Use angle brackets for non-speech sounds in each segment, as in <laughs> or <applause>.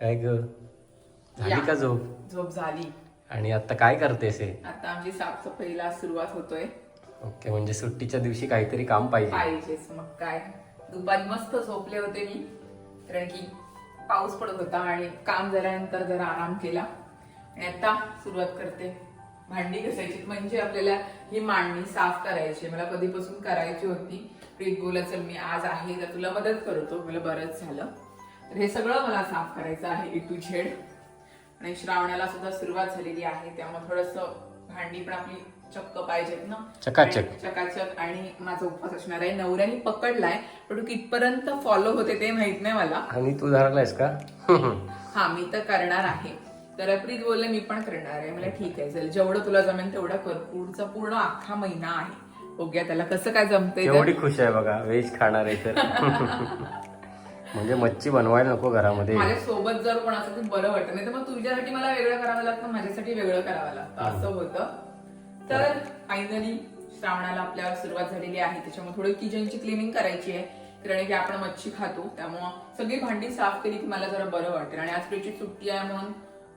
काय ग? झाली या. का झोप? झोप झाली. आणि आता काय करतेस हे? आता आमची साफसफाईला सुरुवात होतोय. ओके म्हणजे सुट्टीच्या दिवशी काहीतरी काम पाहिजे. पाहिजेच मग काय? दुपारी मस्त झोपले होते मी कारण की पाऊस पडत होता आणि काम झाल्यानंतर जरा आराम केला. आणि आता सुरुवात करते. भांडी घासायची म्हणजे आपल्याला ही मांडणी साफ करायची. मला कधीपासून करायची होती. प्रीत बोला चल मी आज आहे तर तुला मदत करतो. मला बरंच झालं. तर हे सगळं मला साफ करायचं आहे ए टू झेड. आणि श्रावणाला सुद्धा सुरुवात झालेली आहे त्यामुळे थोडस भांडी पण आपली चक्क पाहिजेत ना. चकाचक. चकाचक आणि माझा उपवास असणार आहे. नवऱ्याने पकडलाय पण तो कितपर्यंत फॉलो होते ते माहीत नाही मला. आणि तू धरलायस का? हा मी तर करणार आहे. तर प्रीत बोलले मी पण करणार आहे. मला ठीक आहे चल. जेवढं तुला जमेल तेवढं कर. पुढचा पूर्ण अख्खा महिना आहे. बघूया त्याला कसं काय जमतंय. एवढी खुश आहे बघा व्हेज खाणार आहे तर. <laughs> म्हणजे मच्छी बनवायला नको घरामध्ये. माझ्या सोबत जर कोण असं बरं वाटत नाही तर मग तुझ्यासाठी मला वेगळं करावं लागतं माझ्यासाठी वेगळं करावं लागतं. असं होतं. तर फायनली श्रावणाला आपल्याला सुरुवात झालेली आहे. त्याच्यामुळे थोडी किचनची क्लिनिंग करायची आहे. कारण की आपण मच्छी खातो. त्यामुळं सगळी भांडी साफ केली की मला जरा बरं वाटेल. आणि आज प्रीची सुट्टी आहे म्हणून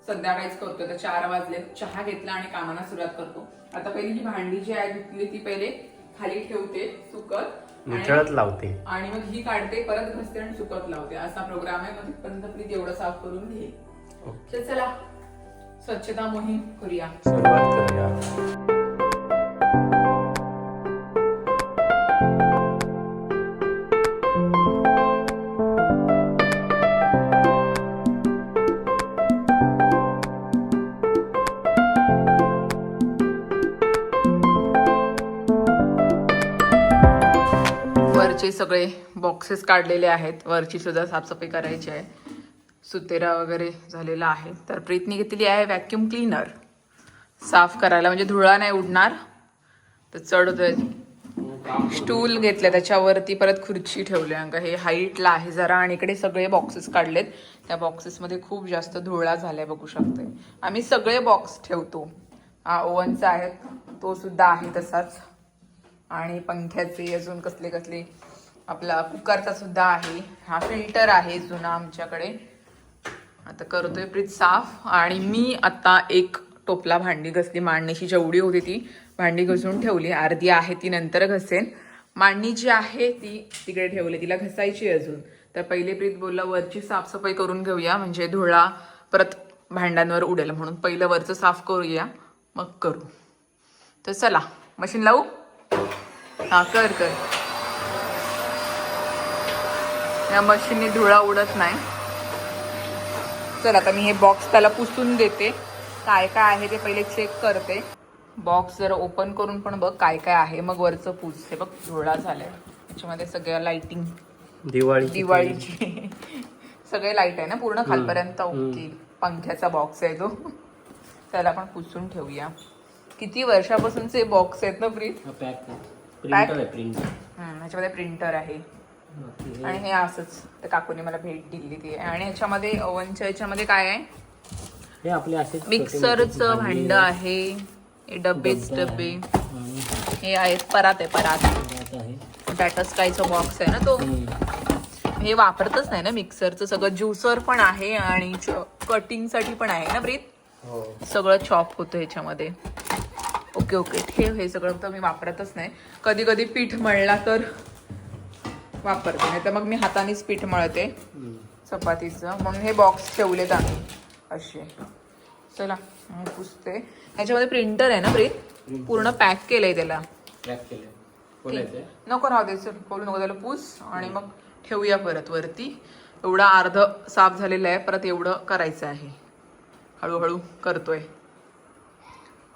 संध्याकाळीच करतो. तर चार वाजले. चहा घेतला आणि कामाला सुरुवात करतो. आता पहिली ही भांडी जी आहे धुतली ती पहिले खाली ठेवते सुकत. निथळत लावते. आणि मग ही काढते परत घसते आणि सुकत लावते. असा प्रोग्राम आहे मग तिथपर्यंत प्रीत एवढं साफ करून घे. चला. स्वच्छता मोहीम करूया. सुरुवात करूया. वरचे सगळे बॉक्सेस काढलेले आहेत. वरची सुद्धा साफसफाई करायची आहे. सुतेरा वगैरे झालेला आहे. तर प्रीतने घेतलेली आहे व्हॅक्युम क्लीनर साफ करायला म्हणजे धुळा नाही उडणार. तर चढ स्टूल घेतला त्याच्यावरती परत खुर्ची ठेवली अंक हे हाईटला आहे जरा आणि इकडे सगळे बॉक्सेस काढलेत. त्या बॉक्सेसमध्ये खूप जास्त धुळा झालाय बघू शकते. आम्ही सगळे बॉक्स ठेवतो. हा ओव्हनचा आहे तो सुद्धा आहे तसाच. आणि पंख्याचे अजून कसले कसले आपला कुकरचा सुद्धा आहे. हा फिल्टर आहे जुना आमच्याकडे. आता करतोय प्रीत साफ. आणि मी आता एक टोपला भांडी घसली. मांडणीची जेवढी होती ती भांडी घसून ठेवली. अर्धी आहे ती नंतर घसेन. मांडणी जी आहे ती तिकडे ठेवली. तिला घसायची आहे अजून. तर पहिले प्रीत बोलला वरची साफसफाई करून घेऊया. म्हणजे धुळा परत भांड्यांवर उडेल म्हणून. पहिलं वरचं साफ करूया. मग करू. तर चला. मशीन लावू? हा कर कर. या मशीनने धुळा उडत नाही. चल आता मी हे बॉक्स त्याला पुसून देते. काय काय आहे ते पहिले चेक करते. बॉक्स जरा ओपन करून पण बघ काय काय आहे. मग वरचं पूस हे बघ धुळा झालाय. त्याच्यामध्ये सगळ्या लाइटिंग दिवाळी दिवाळीची. <laughs> सगळे लाइट आहे ना पूर्ण खालपर्यंत? ओके पंख्याचा बॉक्स आहे तो. <laughs> त्याला आपण पुसून ठेवूया. किती वर्षापासूनचे बॉक्स आहेत ना प्रीत प्रिंटर आहे प्रिंटर हम्म, ह्याच्यामध्ये प्रिंटर आहे. आणि हे असंच त्या काकूने मला भेट दिली ती. आणि ह्याच्यामध्ये ओव्हनच्या ह्याच्यामध्ये काय आहे? हे आपले असे मिक्सरचं भांड आहे. हे डबेच डबे. हे आहेत परात आहे परात. टाटा स्कायचा बॉक्स आहे ना तो. हे वापरतच नाही ना मिक्सरचं. सगळं ज्युसर पण आहे आणि कटिंगसाठी पण आहे ना ब्रीत हो. सगळं चॉप होतं ह्याच्यामध्ये ओके ओके. ठेव हे सगळं तर मी वापरतच नाही. कधी कधी पीठ मळला तर वापरते. नाही तर मग मी हातानेच पीठ मळते चपातीचं. म्हणून हे बॉक्स ठेवलेत आम्ही. असे. चला मग पुसते. ह्याच्यामध्ये प्रिंटर आहे ना प्रीत? पूर्ण पॅक केलंय त्याला. नको राहू दे चल. बोलू नको त्याला पूस. आणि मग ठेवूया परत वरती. एवढा अर्ध साफ झालेलं आहे परत एवढं करायचं आहे. हळूहळू करतोय.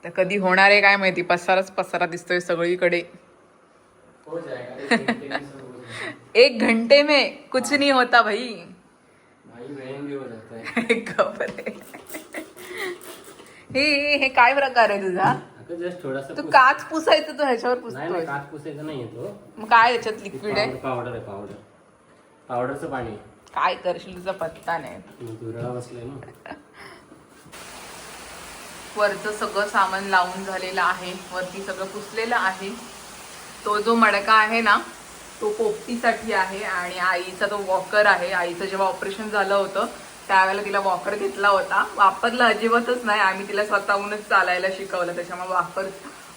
तर कधी होणार आहे काय माहिती? पसाराच पसारा दिसतोय सगळीकडे. हो एक घंटे में कुछ नहीं होता भाई। भाई भी हो जाता है. <laughs> हे हे काय प्रकार आहे तुझा? अगं जस्ट थोडासा तू काच पुसायचं तू ह्याच्यावर पुसतोय काच पुसायचा नाही मग काय याच्यात लिक्विड आहे? पावडर आहे पावडर पावडरचं पाणी. काय करशील तुझा पत्ता नाही. दुराळा बसलाय ना. वरचं सगळं सामान लावून झालेलं आहे. वरती सगळं पुसलेलं आहे. तो जो मडका आहे ना तो पोपटीसाठी आहे आणि आईचा तो वॉकर आहे. आईचं जेव्हा ऑपरेशन झालं होतं त्यावेळेला तिला वॉकर घेतला होता. वापरला अजिबातच नाही. आम्ही तिला स्वतःहूनच चालायला शिकवलं. त्याच्यामुळे वापर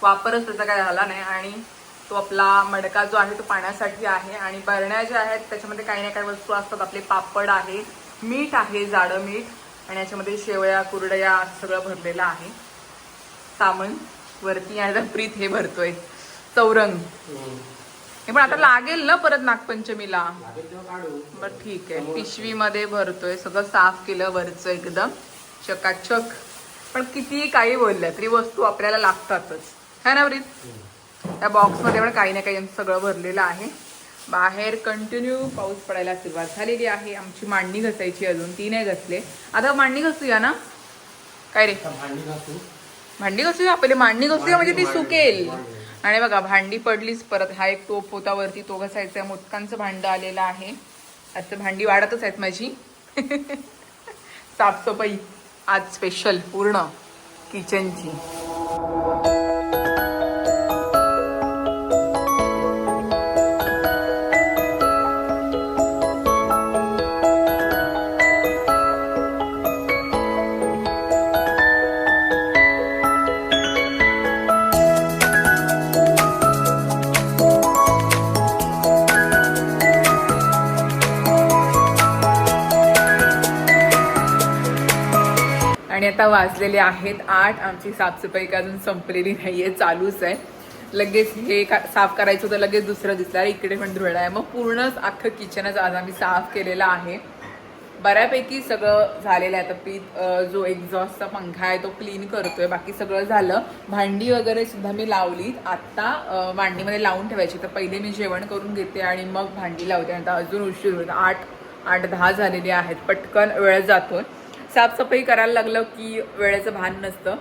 वापरच त्याचा काय झाला नाही. आणि तो आपला मडका जो आहे तो पाण्यासाठी आहे. आणि बरण्या ज्या आहेत त्याच्यामध्ये काही ना काही वस्तू असतात. आपले पापड आहे मीठ आहे जाडं मीठ. आणि याच्यामध्ये शेवया कुरडया सगळं भरलेलं आहे. सामान वरती आणि प्रीत हे भरतोय. चौरंग. हे पण आता लागेल ना परत नागपंचमीला. बर ठीक आहे. पिशवीमध्ये भरतोय. सगळं साफ केलं वरचं एकदम. चकाचक. पण कितीही काही बोललं तरी वस्तू आपल्याला लागतातच. है ना प्रीत त्या बॉक्समध्ये पण काही ना काही सगळं भरलेलं आहे. बाहेर कंटिन्यू पाऊस पडायला सुरुवात झालेली आहे. आमची मांडणी घसायची अजून. ती नाही घसले. आता मांडणी घसूया ना? काय रे? भांडी घसूया? पहिले मांडणी घसूया म्हणजे ती सुकेल. आणि बघा भांडी पडलीच परत. हा एक टोप होता वरती तो घसायचा. आहे मोदकांचं भांडं आलेलं आहे. आता भांडी वाढतच आहेत माझी. <laughs> साफसफाई. आज स्पेशल पूर्ण. किचनची आणि आता वाजलेले आहेत. आठ आमची साफसफाई का अजून संपलेली नाही आहे चालूच आहे. लगेच हे का साफ करायचं होतं लगेच दुसरं दिसलं. अरे इकडे पण धुळा आहे. मग पूर्णच अख्खं किचनच आज आम्ही साफ केलेलं आहे. बऱ्यापैकी सगळं झालेलं आहे. आता पीत जो एक्झॉस्टचा पंखा आहे तो क्लीन करतोय. बाकी सगळं झालं. भांडी वगैरे सुद्धा मी लावली आत्ता भांडीमध्ये लावून ठेवायची. तर पहिले मी जेवण करून घेते आणि मग भांडी लावते. आणि आता अजून उशीर होतो आठ आठ दहा झालेली आहेत. पटकन वेळ जातोय. साफसफाई करायला लागलं की वेळेचं भान नसतं.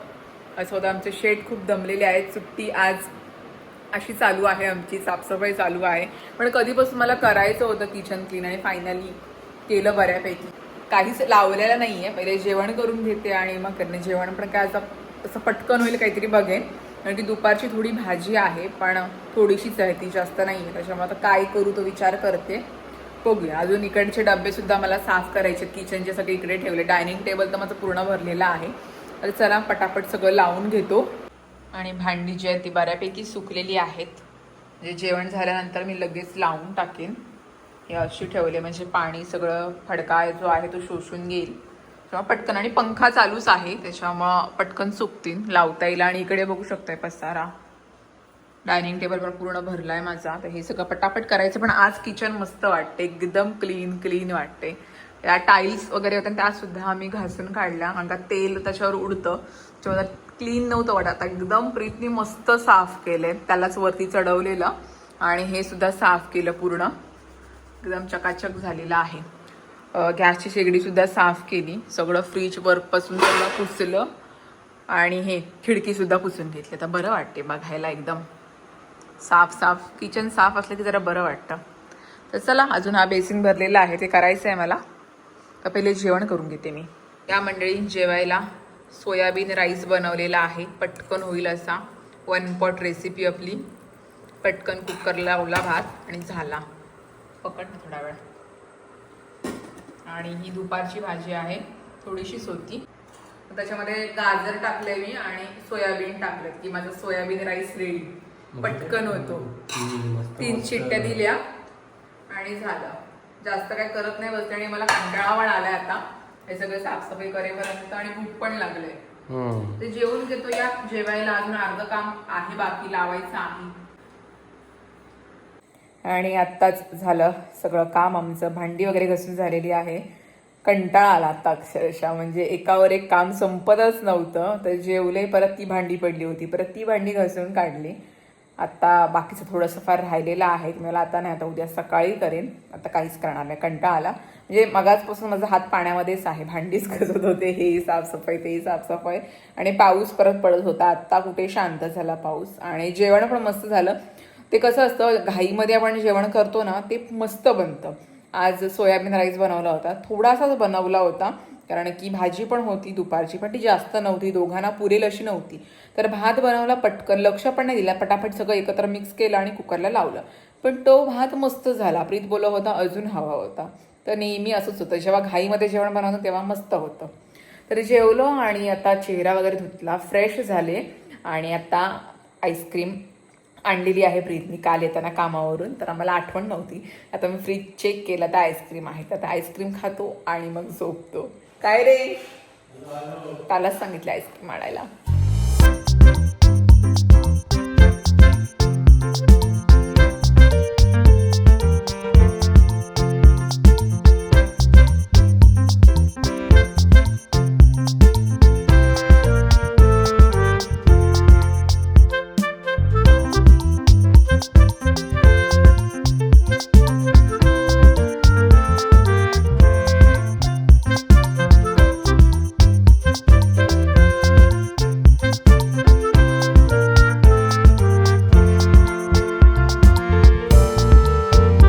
असं होतं. आमचे शेड खूप दमलेले आहेत. सुट्टी आज अशी चालू आहे. आमची साफसफाई चालू आहे. पण कधीपासून मला करायचं होतं किचन क्लीन आणि फायनली केलं बऱ्यापैकी. काहीच लावलेलं नाही आहे पहिले जेवण करून घेते आणि मग करणे. जेवण पण काय आता असं पटकन होईल काहीतरी बघेन. कारण की दुपारची थोडी भाजी आहे पण थोडीशीच आहे. ती जास्त नाही आहे त्याच्यामुळे आता काय करू तो विचार करते. बघूया. अजून इकडचे डबे सुद्धा मला साफ करायचे किचनचे सगळे इकडे ठेवले. डायनिंग टेबल तर माझं पूर्ण भरलेलं आहे. तर चला पटापट सगळं लावून घेतो. आणि भांडी जी आहे ती बऱ्यापैकी सुकलेली आहेत. म्हणजे जेवण झाल्यानंतर मी लगेच लावून टाकेन. हे अशी ठेवले. म्हणजे पाणी सगळं फडका जो आहे तो शोषून घेईल. किंवा पटकन. आणि पंखा चालूच आहे. त्याच्यामुळं पटकन सुकतील. लावता येईल. आणि इकडे बघू शकतोय पसारा. डायनिंग टेबल पण पूर्ण भरलाय माझा तर हे सगळं पटापट करायचं पण आज किचन मस्त वाटते एकदम क्लीन क्लीन वाटते. त्या टाईल्स वगैरे होत्या त्या सुद्धा आम्ही घासून काढल्या. कारण का तेल त्याच्यावर उडतं. त्याच्यामुळे क्लीन नव्हतं वाटत. आता एकदम प्रीतनी मस्त साफ केले. त्यालाच वरती चढवलेलं आणि हे सुद्धा साफ केलं पूर्ण. एकदम चकाचक झालेलं आहे. गॅसची शेगडी सुद्धा साफ केली. सगळं फ्रीज वरपासून सगळं पुसलं. आणि हे खिडकी सुद्धा पुसून घेतली. तर बरं वाटते बघायला एकदम. साफ साफ. किचन साफ असलं की जरा बरं वाटतं. तर चला अजून हा बेसिन भरलेला आहे. ते करायचं आहे मला. तर पहिले जेवण करून घेते मी. या मंडळी जेवायला सोयाबीन राईस बनवलेला आहे. पटकन होईल असा. वन पॉट रेसिपी आपली. पटकन कुकरला लावला भात आणि झाला. पकड ना थोडा वेळ. आणि ही दुपारची भाजी आहे. थोडीशीच होती त्याच्यामध्ये गाजर टाकले मी आणि सोयाबीन टाकलं की माझं सोयाबीन राईस रेडी पटकन होतो. तीन शिट्ट्या दिल्या आणि झालं. जास्त काय करत नाही बसते आणि मला कंटाळा पण आलाय आता. हे सगळं साफसफाई करेपर्यंत आणि भूक पण लागले. ते जेवून घेतो या. जेवायला अजून अर्ध काम आहे बाकी लावायचं आहे. आणि आत्ताच झालं सगळं काम. आमचं भांडी वगैरे घसून झालेली आहे. कंटाळा आला आता अक्षरशः. म्हणजे एकावर एक काम संपतच नव्हतं. तर जेवले परत ती भांडी पडली होती. परत ती भांडी घसून काढली. आत्ता बाकीचं थोडंसं फार राहिलेलं आहे मला आता नाही आता उद्या सकाळी करेन. आता काहीच करणार नाही कंटाळा आला. म्हणजे मगाचपासून माझा हात पाण्यामध्येच आहे भांडीच घसत होते हे साफसफाई ते साफसफाई. आणि पाऊस परत पडत होता आत्ता कुठे शांत झाला पाऊस. आणि जेवण पण मस्त झालं. ते कसं असतं घाईमध्ये आपण जेवण करतो ना ते मस्त बनतं. आज सोयाबीन राईस बनवला होता थोडासाच बनवला होता. कारण की भाजी पण होती दुपारची पण ती जास्त नव्हती दोघांना पुरेल अशी नव्हती. तर भात बनवला पटकन लक्ष पण नाही दिला पटापट सगळं एकत्र मिक्स केलं आणि कुकरला लावलं. पण तो भात मस्त झाला प्रीत बोलत होता अजून हवा होता. तर नेहमी असंच होतं जेव्हा घाईमध्ये जेवण बनवतं तेव्हा मस्त होतं. तर जेवलो आणि आता चेहरा वगैरे धुतला फ्रेश झाले आणि आता आईस्क्रीम आणलेली आहे प्रीतनी काल येताना कामावरून तर आम्हाला आठवण नव्हती. आता मी फ्रीज चेक केला तर आईस्क्रीम आहे. तर आता आईस्क्रीम खातो आणि मग झोपतो. काय रे? कालच सांगितलं आईस्क्रीम आणायला.